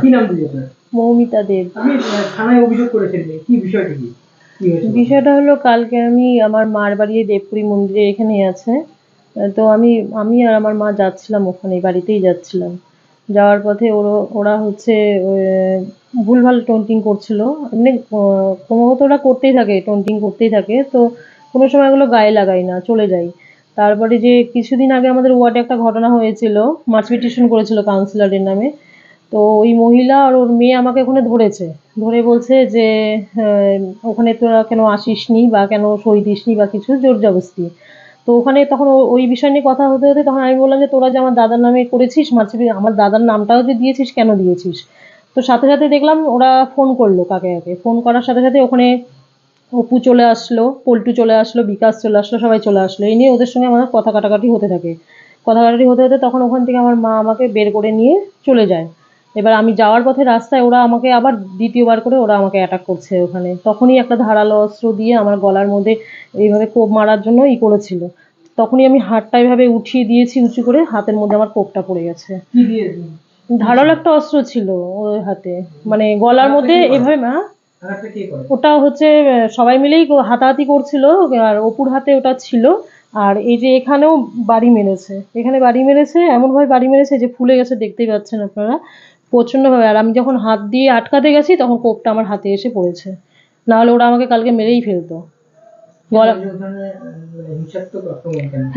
কি নাম দিদি মৌমিতা দেব। থানায় অভিযোগ করেছিলেন কি বিষয়টা কি? বিষয়টা হলো কালকে আমি আমার মার বাড়ি দেবপুরি মন্দিরে এখানে আছে। তো আমি আমি আর আমার মা যাচ্ছিলাম ওখানে বাড়িতেই যাচ্ছিলাম। যাওয়ার পথে ওরা ওরা হচ্ছে ভুলভাল টোন্টিং করছিল। এমনি আহ, ক্রমাগত ওরা করতেই থাকে টোন্টিং করতেই থাকে। তো কোনো সময় এগুলো গায়ে লাগাই না চলে যাই। তারপরে যে কিছুদিন আগে আমাদের ওয়ার্ডে একটা ঘটনা হয়েছিল মাছ পিটিশন করেছিল কাউন্সিলরের নামে। তো ওই মহিলা আর ওর মেয়ে আমাকে ওখানে ধরেছে। ধরে বলছে যে ওখানে তোরা কেন আসিস নি বা কেন সই দিসনি বা কিছু? জোর জবরদস্তি। তো ওখানে তখন ওই বিষয় নিয়ে কথা হতে হতে তখন আমি বললাম যে, তোরা যে আমার দাদার নামে করেছিস মাছি আমার দাদার নামটাও যে দিয়েছিস, কেন দিয়েছিস? তো সাথে সাথে দেখলাম ওরা ফোন করল কাকে কাকে। ফোন করার সাথে সাথে ওখানে অপু চলে আসলো, পল্টু চলে আসলো, বিকাশ চলে আসলো, সবাই চলে আসলো। এই নিয়ে ওদের সঙ্গে আমার কথা কাটাকাটি হতে থাকে। কথা কাটাকাটি হতে হতে তখন ওখান থেকে আমার মা আমাকে বের করে নিয়ে চলে যায়। এবার আমি যাওয়ার পথে রাস্তায় ওরা আমাকে আবার দ্বিতীয়বার করে ওরা আমাকে অ্যাটাক করছে ওখানে। তখনই একটা ধারালো অস্ত্র দিয়ে আমার গলার মধ্যে এইভাবে কোপ মারার জন্য ই করেছিল। তখনই আমি হাতটা এভাবে উঠিয়ে দিয়েছি উঁচু করে হাতের মধ্যে আমার কোপটা পড়ে গেছে। ধারালো একটা অস্ত্র ছিল ওর হাতে। মানে গলার মধ্যে এভাবে কে করে? ওটা হচ্ছে সবাই মিলেই হাতাহাতি করছিল আর অপুর হাতে ওটা ছিল। আর এই যে এখানেও বাড়ি মেরেছে। এখানে বাড়ি মেরেছে এমনভাবে বাড়ি মেরেছে যে ফুলে গেছে দেখতেই পাচ্ছেন আপনারা। প্রচণ্ডভাবে আর আমি যখন হাত দিয়ে আটকাতে গেছি তখন কোপটা আমার হাতে এসে পড়েছে। নাহলে ওরা আমাকে কালকে মেরেই ফেলতো। গলা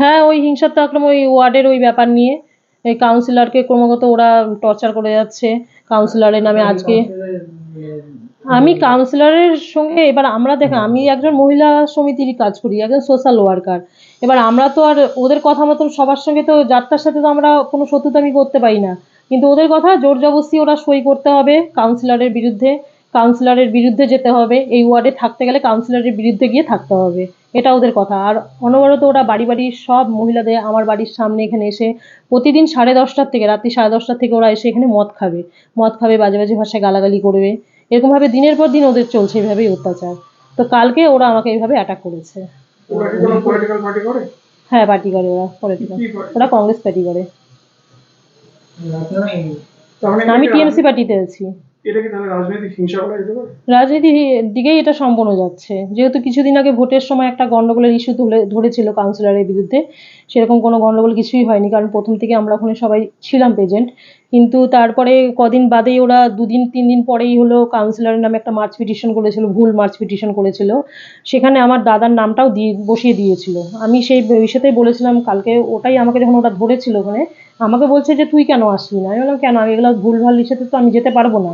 হ্যাঁ ওই হিংসাত্মক আক্রমণ ওই ওয়ার্ডের ওই ব্যাপার নিয়ে। এই কাউন্সিলরকে ক্রমাগত ওরা টর্চার করে যাচ্ছে। কাউন্সিলরের নামে আজকে আমি কাউন্সিলরের সঙ্গে এবার আমরা দেখেন আমি একজন মহিলা সমিতিরই কাজ করি একজন সোশ্যাল ওয়ার্কার এবার আমরা তো আর ওদের কথা মতন সবার সঙ্গে তো যাত্রার সাথে তো আমরা কোনো শত্রুতা আমি করতে পারি না। কিন্তু ওদের কথা জোর জবরদস্তি ওরা সই করতে হবে কাউন্সিলরের বিরুদ্ধে। কাউন্সিলরের বিরুদ্ধে যেতে হবে এই ওয়ার্ডে থাকতে গেলে কাউন্সিলরের বিরুদ্ধে গিয়ে থাকতে হবে। এটা ওদের কথা। আর অনবরত ওরা বাড়ি বাড়ি সব মহিলাদের আমার বাড়ির সামনে এখানে এসে প্রতিদিন সাড়ে দশটার থেকে রাত্রি সাড়ে দশটার থেকে ওরা এসে এখানে মদ খাবে। মদ খাবে বাজে বাজে ভাষায় গালাগালি করবে। এরকমভাবে দিনের পর দিন ওদের চলছে এইভাবেই অত্যাচার। তো কালকে ওরা আমাকে এইভাবে অ্যাটাক করেছে। হ্যাঁ পার্টি করে ওরা পলিটিক্যাল ওরা কংগ্রেস পার্টি করে। আমি টিএমসি পার্টিতে আছি। এটা কি তাহলে রাজনৈতিক হিংসা বলা যেতে পারে? রাজনীতির দিকেই এটা সম্পন্ন যাচ্ছে। যেহেতু কিছুদিন আগে ভোটের সময় একটা গন্ডগোলের ইস্যু তুলে ধরেছিল কাউন্সিলরের বিরুদ্ধে সেরকম কোনো গন্ডগোল কিছুই হয়নি কারণ প্রথম থেকে আমরা ওখানে সবাই ছিলাম প্রেজেন্ট কিন্তু তারপরে কদিন বাদেই ওরা দুদিন তিন দিন পরেই হলো কাউন্সিলরের নামে একটা মার্চ পিটিশন করেছিল ভুল মার্চ পিটিশন করেছিল। সেখানে আমার দাদার নামটাও দিয়ে বসিয়ে দিয়েছিল। আমি সেই বিষয়তেই বলেছিলাম কালকে ওটাই আমাকে যখন ওটা ধরেছিল ওখানে আমাকে বলছে যে তুই কেন আসলি না? আমি বললাম কেন? আমি এগুলো ভুলভাল ইস্যুতে তো আমি যেতে পারব না।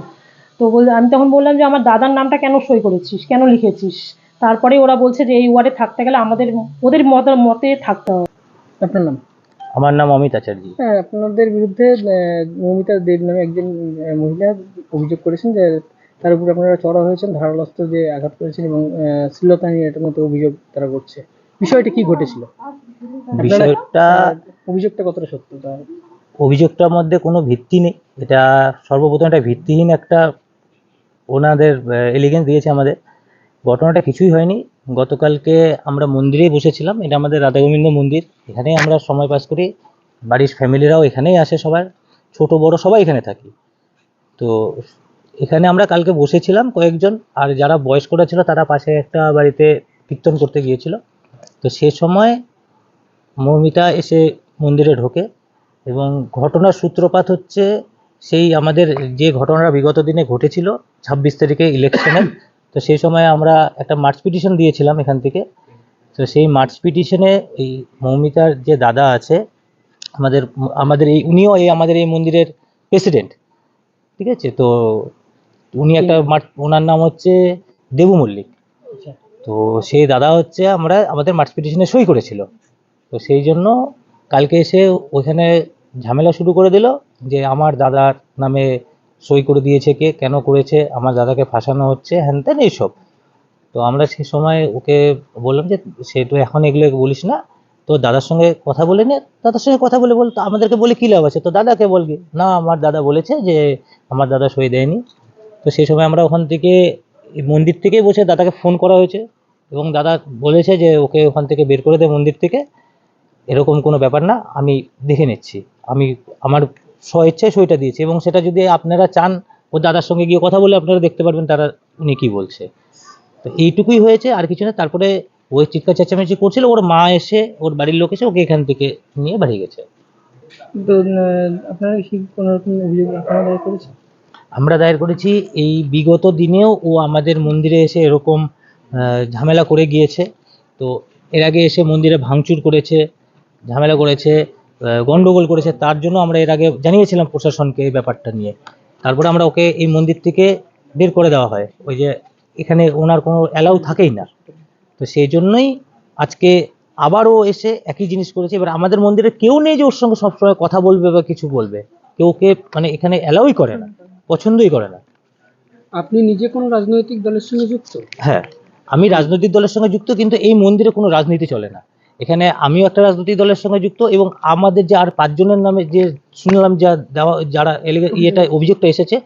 তো বল আমি তখন বললাম যে আমার দাদার নামটা কেন সই করেছিস? কেন লিখেছিস? তারপরে ওরা বলছে যে এই ওয়ার্ডে থাকতে গেলে আমাদের ওদের মত মতে থাকতে হবে। আপনার নাম? আমার নাম অমিত আচার্য। হ্যাঁ আপনাদের বিরুদ্ধে মমিতা দেব নামে একজন মহিলা অভিযোগ করেছেন যে তার উপর আপনারা চড়া হয়েছেন ধারালো অস্ত্র দিয়ে আঘাত করেছেন এবং আহ, নিয়ে এটার মতো অভিযোগ তারা করছে। বিষয়টা কি ঘটেছিল? বিষয়টা অভিযোগটা কতটা সত্য তা অভিযোগটার মধ্যে কোনো ভিত্তি নেই। এটা সর্বপ্রথম একটা ভিত্তিহীন একটা ওনাদের এলিগেন্স দিয়েছে আমাদের। ঘটনাটা কিছুই হয়নি। গতকালকে আমরা মন্দিরেই বসেছিলাম। এটা আমাদের রাধা গোবিন্দ মন্দির। এখানেই আমরা সময় পাস করি। বাড়ির ফ্যামিলিরাও এখানেই আসে সবার। ছোট, বড় সবাই এখানে থাকি। তো এখানে আমরা কালকে বসেছিলাম কয়েকজন। আর যারা বয়স্করা ছিল, তারা পাশে একটা বাড়িতে কীর্তন করতে গিয়েছিল। তো সে সময় মৌমিতা এসে মন্দিরে ঢোকে এবং ঘটনার সূত্রপাত হচ্ছে সেই আমাদের যে ঘটনাটা বিগত দিনে ঘটেছিল ছাব্বিশ তারিখে ইলেকশনের তো সেই সময় আমরা একটা মার্চ পিটিশন দিয়েছিলাম এখান থেকে। তো সেই মার্চ পিটিশনে এই মৌমিতার যে দাদা আছে আমাদের আমাদের এই উনিও এই আমাদের এই মন্দিরের প্রেসিডেন্ট ঠিক আছে? তো উনি একটা মার্চ ওনার নাম হচ্ছে দেবু মল্লিক। তো সেই দাদা হচ্ছে আমরা আমাদের মার্চ পিটিশনে সই করেছিল। তো সেই জন্য কালকে এসে ওইখানে ঝামেলা শুরু করে দিল যে আমার দাদার নামে সই করে দিয়েছে কে, কেন করেছে, আমার দাদাকে ফাঁসানো হচ্ছে হ্যান ত্যান এইসব। তো আমরা সে সময় ওকে বললাম যে, সে তো এখন এগুলো বলিস না। তো দাদার সঙ্গে কথা বলে নে। দাদার সঙ্গে কথা বলে বল, তো আমাদেরকে বলে কী লাভ আছে? তো দাদাকে বলবি, না, আমার দাদা বলেছে যে আমার দাদা সই দেয়নি। তো সেই সময় আমরা ওখান থেকে মন্দির থেকেই বসে দাদাকে ফোন করা হয়েছে। এবং দাদা বলেছে যে, ওকে ওখান থেকে বের করে দে মন্দির থেকে। এরকম কোনো ব্যাপার না আমি দেখে নিচ্ছি। আমি আমার স্বেচ্ছায় সইটা দিয়েছি এবং সেটা যদি আপনারা চান ও দাদার সঙ্গে গিয়ে কথা বলে আপনারা দেখতে পারবেন তারা উনি কি বলছে। তো এইটুকুই হয়েছে আর কিছু না তারপরে ওই চিৎকার চেঁচামেচি করছিল ওর মা এসে ওর বাড়ির লোক এসে ওকে এখান থেকে নিয়ে বাড়ি গেছে। আপনারা কি কোনো রকম অভিযোগ আপনারা দায়ের করেছেন? আমরা দায়ের করেছি এই বিগত দিনেও ও আমাদের মন্দিরে এসে এরকম ঝামেলা করে গিয়েছে। তো এর আগে এসে মন্দিরে ভাঙচুর করেছে ঝামেলা করেছে গন্ডগোল করেছে তার জন্য আমরা এর আগে জানিয়েছিলাম প্রশাসনকে এই ব্যাপারটা নিয়ে। তারপরে আমরা ওকে এই মন্দির থেকে বের করে দেওয়া হয়। ওই যে এখানে ওনার কোনো অ্যালাউ থাকেই না। তো সেই জন্যই আজকে আবারও এসে একই জিনিস করেছে। এবার আমাদের মন্দিরে কেউ নেই যে ওর সঙ্গে সবসময় কথা বলবে বা কিছু বলবে। কেউ ওকে মানে এখানে অ্যালাউই করে না পছন্দই করে না। আপনি নিজে কোনো রাজনৈতিক দলের সঙ্গে যুক্ত? হ্যাঁ আমি রাজনৈতিক দলের সঙ্গে যুক্ত কিন্তু এই মন্দিরে কোনো রাজনীতি চলে না। এখানে আমিও একটা রাজনৈতিক দলের সঙ্গে যুক্ত এবং আমাদের যে আর পাঁচজনের নামে যে শুনলাম যা দেওয়া যারা ইয়েটা অভিযোগটা এসেছে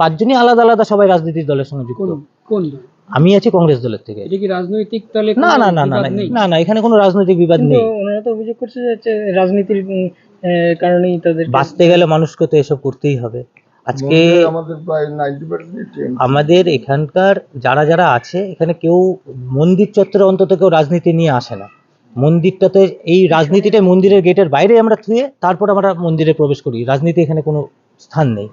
পাঁচজনই আলাদা আলাদা সবাই রাজনীতির দলের সঙ্গে যুক্ত। কোন কোন আমি আছি কংগ্রেস দলের থেকে। এটা কি রাজনৈতিক দলে না না না না না, না এখানে কোনো রাজনৈতিক বিবাদ নেই। ওনারা তো অভিযোগ করছে যে রাজনীতির আহ, কারণেই তাদের বাঁচতে গেলে মানুষকে তো এসব করতেই হবে। আজকে প্রায় আমাদের এখানকার যারা যারা আছে এখানে কেউ মন্দির চত্বরে অন্তত কেউ রাজনীতি নিয়ে আসে না। মন্দিরটাতে এই রাজনীতিটা মন্দিরের গেটের বাইরে আমরা থুয়ে তারপর আমরা মন্দিরে প্রবেশ করি। রাজনীতি এখানে কোনো স্থান নেই।